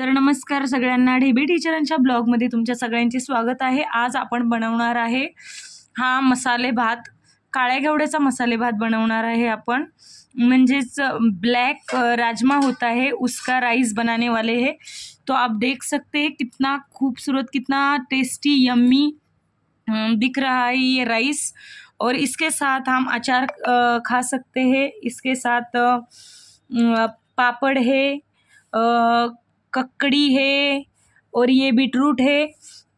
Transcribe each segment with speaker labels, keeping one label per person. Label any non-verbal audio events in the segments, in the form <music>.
Speaker 1: तर नमस्कार सगळ्यांना. ढेबी टीचरांच्या ब्लॉगमध्ये तुमच्या सगळ्यांचे स्वागत आहे. आज आपण बनवणार आहे हा मसाले भात. काळ्या घेवड्याचा मसाले भात बनवणार आहे आपण. म्हणजेच ब्लैक राजमा होता है उसका राइस बनाने वाले हैं. तो आप देख सकते हैं कितना खूबसूरत कितना टेस्टी यम्मी दिख रहा है ये राइस और इसके साथ हम अचार खा सकते हैं. इसके साथ पापड़ है ककड़ी है और ये बीटरूट है।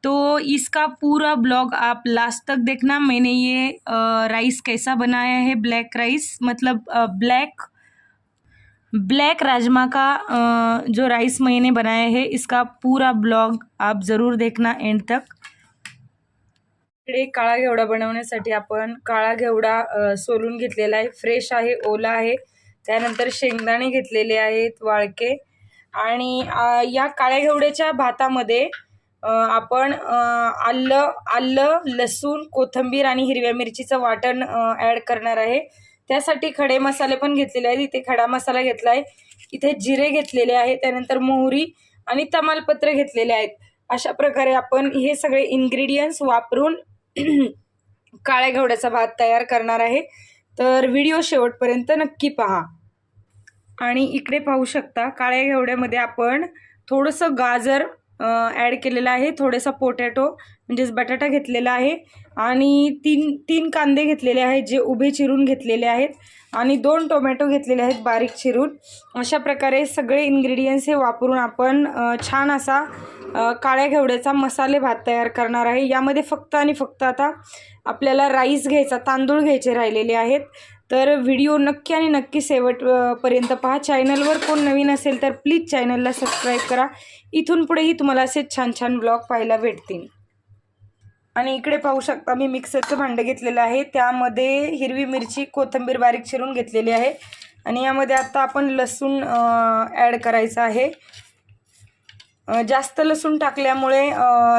Speaker 1: तो इसका पूरा ब्लॉग आप लास्ट तक देखना। मैंने ये राइस कैसा बनाया है, ब्लैक राइस मतलब ब्लैक ब्लैक राजमा का जो राइस मैंने बनाया है, इसका पूरा ब्लॉग आप ज़रूर देखना एंड तक। काळा घेवडा बनवण्यासाठी आपण घेवडा सोलून आहे. फ्रेश आहे, ओला आहे. त्यानंतर शेंगदाणे घेतलेले आहेत, वाळके. आणि या काळ्या घेवड्याच्या भातामध्ये आपण आलं आलं लसूण कोथिंबीर आणि हिरव्या मिरचीचं वाटण ॲड करणार आहे. त्यासाठी खडे मसाले पण घेतलेले आहेत. इथे खडा मसाला घेतला आहे इथे जिरे घेतलेले आहे त्यानंतर मोहरी आणि तमालपत्र घेतलेले आहेत. अशा प्रकारे आपण हे सगळे इन्ग्रेडियंट्स वापरून <clears throat> काळ्या घेवड्याचा भात तयार करणार आहे. तर व्हिडिओ शेवटपर्यंत नक्की पहा. आणि इकडे पाहू शकता काळ्या घेवड्यामध्ये आपण थोडंसं गाजर ॲड केलेलं आहे थोडंसं पोटॅटो म्हणजेच बटाटा घेतलेला आहे आणि तीन तीन कांदे घेतलेले आहेत जे उभे चिरून घेतलेले आहेत आणि दोन टोमॅटो घेतलेले आहेत बारीक चिरून. अशा प्रकारे सगळे इन्ग्रेडियंट्स हे वापरून आपण छान असा काळ्या घेवड्याचा मसाले भात तयार करणार आहे. यामध्ये फक्त आणि फक्त आता आपल्याला राईस घ्यायचा तांदूळ घ्यायचे राहिलेले आहेत. तर व्हिडिओ नक्की आणि नक्की शेवटपर्यंत पहा. चॅनलवर कोण नवीन असेल तर प्लीज चॅनलला सबस्क्राईब करा. इथून पुढेही तुम्हाला असे छान छान ब्लॉग पाहायला भेटतील. आणि इकडे पाहू शकता मी मिक्सरचं भांडं घेतलेलं आहे. त्यामध्ये हिरवी मिरची कोथिंबीर बारीक चिरून घेतलेली आहे. आणि यामध्ये आता आपण लसूण ॲड करायचं आहे. जास्त लसूण टाकल्यामुळे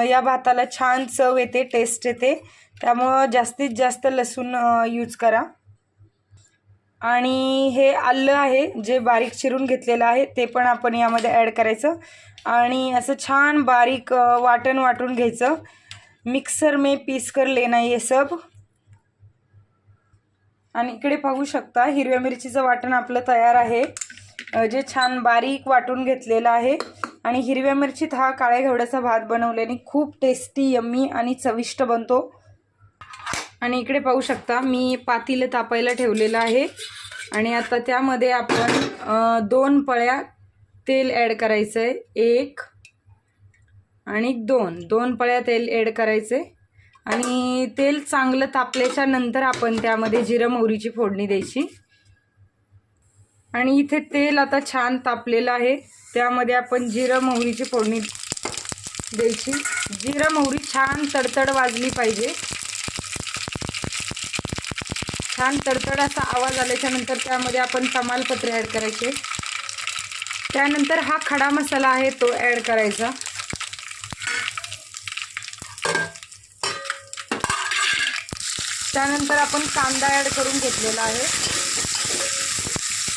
Speaker 1: या भाताला छान चव येते टेस्ट येते. त्यामुळं जास्तीत जास्त लसूण यूज करा. आणि हे आलं आहे जे बारीक चिरून घेतलेलं आहे ते पण आपण यामध्ये ॲड करायचं. आणि असं छान बारीक वाटण वाटून घ्यायचं. मिक्सर में पीस कर लेना ये सब. आणि इकडे पाहू शकता हिरव्या मिरचीचं वाटण आपलं तयार आहे. जे छान बारीक वाटून घेतलेलं आहे. आणि हिरव्या मिरचीत हा काळ्या घेवड्याचा भात बनवल्याने खूप टेस्टी यम्मी आणि चविष्ट बनतो. आणि इकडे पाहू शकता मी पातीलं तापायला ठेवलेलं आहे. आणि आता त्यामध्ये आपण दोन पळ्या तेल ॲड करायचं आहे एक आणि दोन. दोन पळ्या तेल ॲड करायचे आणि तेल चांगलं तापल्याच्या नंतर आपण त्यामध्ये जिरं मोहरीची फोडणी द्यायची. आणि इथे तेल आता छान तापलेलं आहे. त्यामध्ये आपण जिरं मोहरीची फोडणी द्यायची. जिरं मोहरी छान तडतड वाजली पाहिजे. छान तडतड असा आवाज आल्याच्यानंतर त्यामध्ये आपण तमालपत्र ॲड करायचे. त्यानंतर हा खडा मसाला आहे तो ॲड करायचा. त्यानंतर आपण कांदा ॲड करून घेतलेला आहे.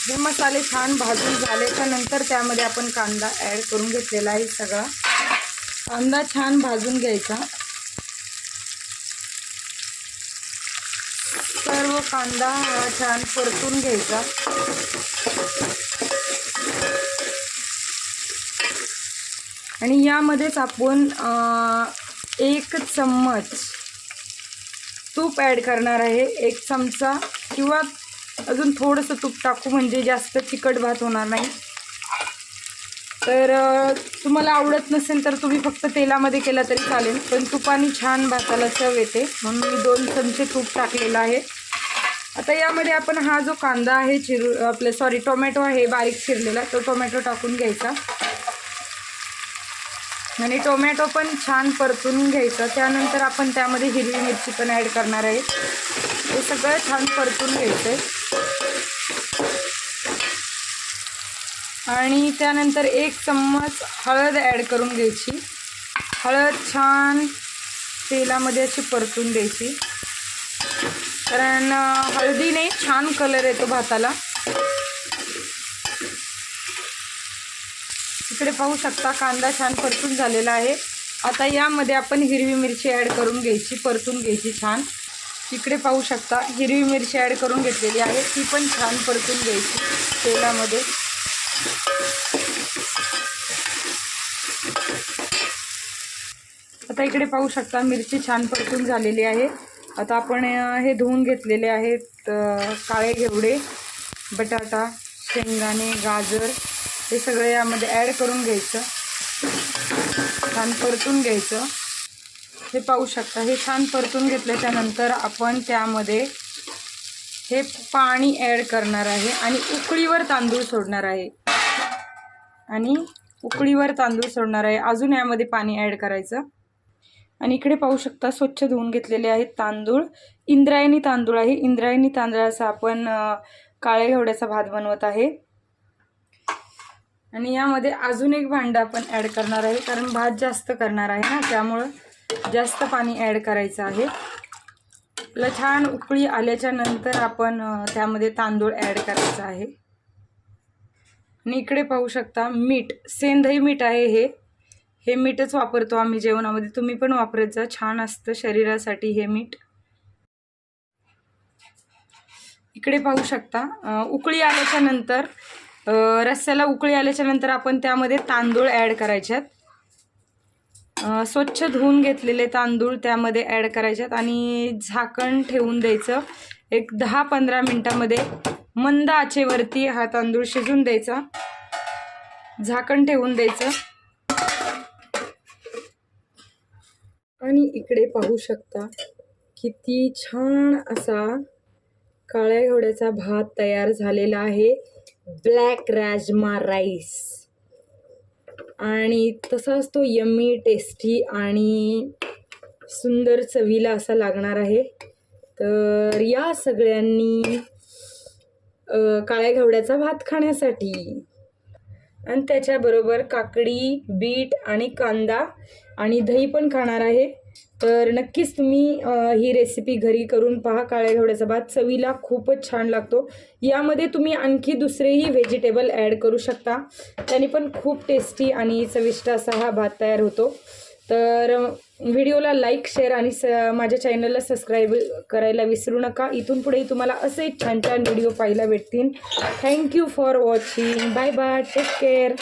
Speaker 1: हे मसाले छान भाजून झाल्याच्यानंतर त्यामध्ये आपण कांदा ॲड करून घेतलेला आहे सगळा. कांदा छान भाजून घ्यायचा. कांदा हा छान परतून घ्यायचा. आणि यामध्येच आपण एक चम्मच तूप ॲड करणार आहे. एक चमचा किंवा अजून थोडंसं तूप टाकू म्हणजे जास्त तिखट भात होणार नाही. तर तुम्हाला आवडत नसेल तर तुम्ही फक्त तेलामध्ये केला तरी चालेल. पण तुपाने छान भाताला चव येते. म्हणून मी दोन चमचे तूप टाकलेलं आहे. आता यामध्ये आपण हा जो कांदा आहे चिरू आपलं सॉरी टोमॅटो आहे बारीक चिरलेला तो टोमॅटो टाकून घ्यायचा. आणि टोमॅटो पण छान परतून घ्यायचा. त्यानंतर आपण त्यामध्ये हिरवी मिरची पण ॲड करणार आहे. हे सगळं छान परतून घ्यायचं आहे आणि त्यानंतर एक चम्मच हळद ॲड करून घ्यायची. हळद छान तेलामध्ये अशी परतून द्यायची. कारण हळदीने छान कलर येतो भाताला. इकडे पाहू शकता कांदा छान परतून झालेला आहे. आता यामध्ये आपण हिरवी मिरची ॲड करून घ्यायची परतून घ्यायची छान. इकडे पाहू शकता हिरवी मिरची ॲड करून घेतलेली आहे ती पण छान परतून घ्यायची तेलामध्ये. आता इकडे पाहू शकता मिरची छान परतून झालेली आहे. आता आपण हे धुवून घेतलेले आहेत काळे घेवडे बटाटा शेंगदाणे गाजर हे सगळं यामध्ये ॲड करून घ्यायचं. छान परतून घ्यायचं. हे पाहू शकता हे छान परतून घेतल्याच्या नंतर आपण त्यामध्ये हे पाणी ॲड करणार आहे आणि उकळीवर तांदूळ सोडणार आहे. आणि उकळीवर तांदूळ सोडणार आहे. अजून यामध्ये पाणी ॲड करायचं. आणि इकडे पाहू शकता स्वच्छ धुवून घेतलेले आहेत तांदूळ. इंद्रायणी तांदूळ आहे. इंद्रायणी तांदळाचा आपण काळ्या घेवड्याचा भात बनवत आहे. आणि यामध्ये अजून एक भांडं आपण ॲड करणार आहे. कारण भात जास्त करणार आहे ना त्यामुळं जास्त पाणी ॲड करायचं आहे. आपलं छान उकळी आल्याच्यानंतर आपण त्यामध्ये तांदूळ ॲड करायचं आहे. आणि इकडे पाहू शकता मीठ. सेंधई मीठ आहे हे. हे मीठच वापरतो आम्ही जेवणामध्ये. तुम्ही पण वापरत जा. छान असतं शरीरासाठी हे मीठ. इकडे पाहू शकता. उकळी आल्याच्यानंतर रस्स्याला उकळी आल्याच्यानंतर आपण त्यामध्ये तांदूळ ॲड करायच्यात. स्वच्छ धुवून घेतलेले तांदूळ त्यामध्ये ॲड करायच्यात आणि झाकण ठेवून द्यायचं. एक दहा पंधरा मिनटामध्ये मंद आचेवरती हा तांदूळ शिजून द्यायचा. झाकण ठेवून द्यायचं. आणि इकडे पाहू शकता किती छान असा काळ्या घोड्याचा भात तयार झालेला आहे. ब्लॅक राजमा राईस आणि तसाच तो यम्मी टेस्टी आणि सुंदर चवीला असा लागणार आहे. तर या सगळ्यांनी काळ्या घवड्याचा भात खाण्यासाठी. आणि त्याच्याबरोबर काकडी बीट आणि कांदा आणि दही पण खाणार आहे. तर नक्कीच तुम्ही ही रेसिपी घरी करून पहा काळ्या घेवड्याचा भात. चवीला खूपच छान लागतो. यामध्ये तुम्ही आणखी दुसरेही व्हेजिटेबल ॲड करू शकता. त्याने पण खूप टेस्टी आणि चविष्ट असा हा भात तयार होतो. तर व्हिडिओला लाईक शेअर आणि स माझ्या चॅनलला सबस्क्राईब करायला विसरू नका. इथून पुढेही तुम्हाला असे छान छान व्हिडिओ पाहायला भेटतील. Thank you for watching bye bye take care